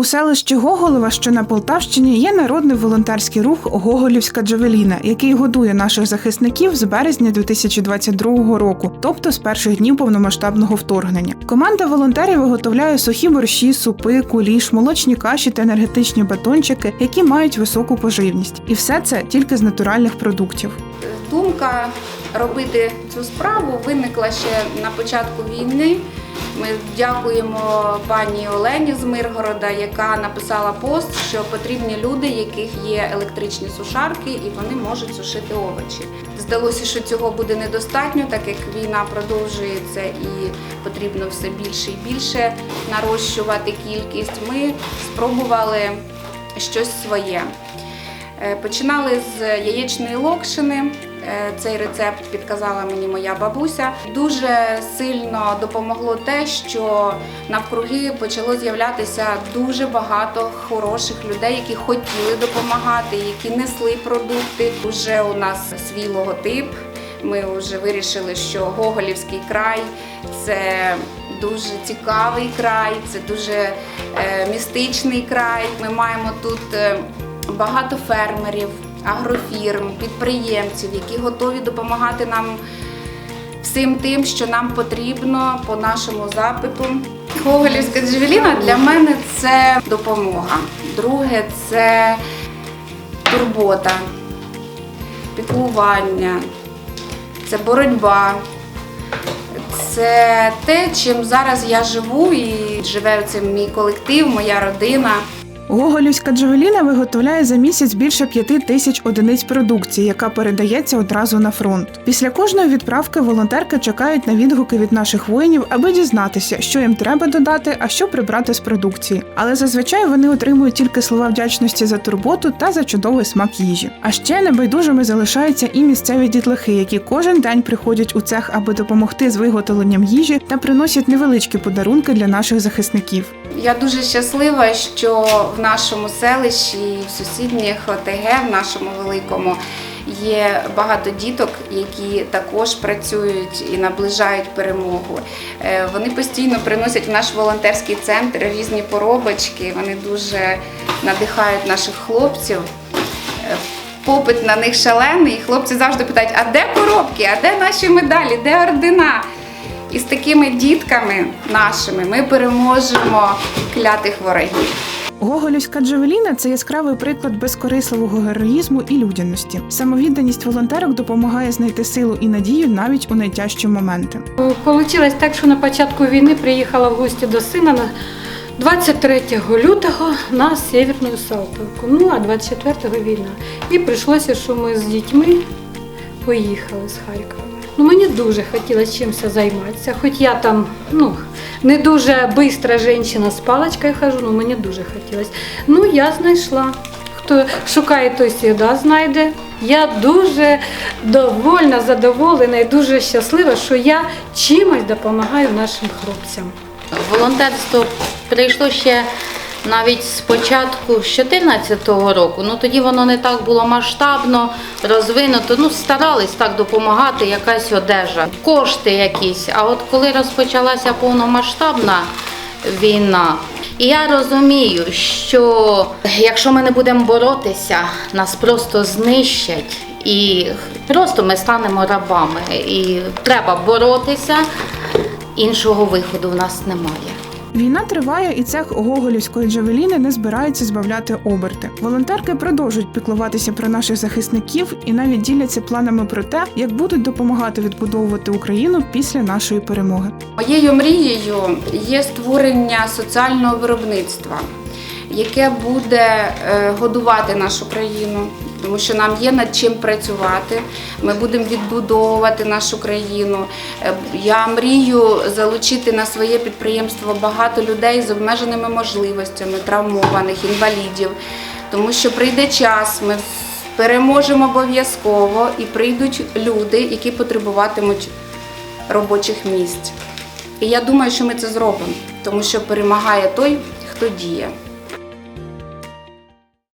У селищі Гоголева, що на Полтавщині, є народний волонтерський рух Гоголівська Джавеліна, який годує наших захисників з березня 2022 року, тобто з перших днів повномасштабного вторгнення. Команда волонтерів виготовляє сухі борщі, супи, куліш, молочні каші та енергетичні батончики, які мають високу поживність. І все це тільки з натуральних продуктів. Думка робити цю справу виникла ще на початку війни. Ми дякуємо пані Олені з Миргорода, яка написала пост, що потрібні люди, яких є електричні сушарки, і вони можуть сушити овочі. Здалося, що цього буде недостатньо, так як війна продовжується і потрібно все більше і більше нарощувати кількість. Ми спробували щось своє. Е, Починали з яєчної локшини. Е, Цей рецепт підказала мені моя бабуся. Дуже сильно допомогло те, що навкруги почало з'являтися дуже багато хороших людей, які хотіли допомагати, які несли продукти. Уже у нас свій логотип. Ми вже вирішили, що Гоголівський край це дуже цікавий край, це дуже е, містичний край. Ми маємо тут е, багато фермерів, агрофірм, підприємців, які готові допомагати нам всім тим, що нам потрібно по нашому запиту. Гоголівська джевеліна для мене це допомога. Друге це турбота, піклування, це боротьба. Це те, чим зараз я живу і живе цим мій колектив, моя родина. Гоголівська Джавеліна виготовляє за місяць більше п'яти тисяч одиниць продукції, яка передається одразу на фронт. Після кожної відправки волонтерки чекають на відгуки від наших воїнів, аби дізнатися, що їм треба додати, а що прибрати з продукції. Але зазвичай вони отримують тільки слова вдячності за турботу та за чудовий смак їжі. А ще небайдужими залишаються і місцеві дітлахи, які кожен день приходять у цех, аби допомогти з виготовленням їжі та приносять невеличкі подарунки для наших захисників. Я дуже щаслива, що в нашому селищі, в сусідніх ОТГ, в нашому великому, є багато діток, які також працюють і наближають перемогу. Е, Вони постійно приносять в наш волонтерський центр різні поробочки. Вони дуже надихають наших хлопців. Е, Попит на них шалений. і Хлопці завжди питають: а де коробки, а де наші медалі, де ордена? І з такими дітками нашими ми переможемо клятих ворогів. Гоголівська Джавеліна це яскравий приклад безкорисливого героїзму і людяності. Самовідданість волонтерок допомагає знайти силу і надію навіть у найтяжчі моменти. Получилось так, що на початку війни приїхала в гості до сина на 23 лютого на Сєвєрну Салтовку. Ну, а 24-го війна. І прийшлося, що ми з дітьми поїхали з Харкова. Ну, мені дуже хотілося чимось займатися, хоч я там ну, не дуже бистра жінка з паличкою хожу, але мені дуже хотілося. Ну, я знайшла. Хто шукає, той завжди знайде. Я дуже довольна, задоволена і дуже щаслива, що я чимось допомагаю нашим хлопцям. Волонтерство прийшло ще навіть з початку з 2014 року. Ну тоді воно не так було масштабно, розвинуто. Ну старались так допомагати, якась одежа, кошти якісь. А от коли розпочалася повномасштабна війна, і я розумію, що якщо ми не будемо боротися, нас просто знищать. І просто ми станемо рабами. І треба боротися. Іншого виходу в нас немає. Війна триває, і цех Гоголівської Джавеліни не збирається збавляти оберти. Волонтерки продовжують піклуватися про наших захисників і навіть діляться планами про те, як будуть допомагати відбудовувати Україну після нашої перемоги. Моєю мрією є створення соціального виробництва, яке буде е, годувати нашу країну, тому що нам є над чим працювати. Ми будемо відбудовувати нашу країну. Е, Я мрію залучити на своє підприємство багато людей з обмеженими можливостями, травмованих, інвалідів, тому що прийде час, ми переможемо обов'язково і прийдуть люди, які потребуватимуть робочих місць. І я думаю, що ми це зробимо, тому що перемагає той, хто діє.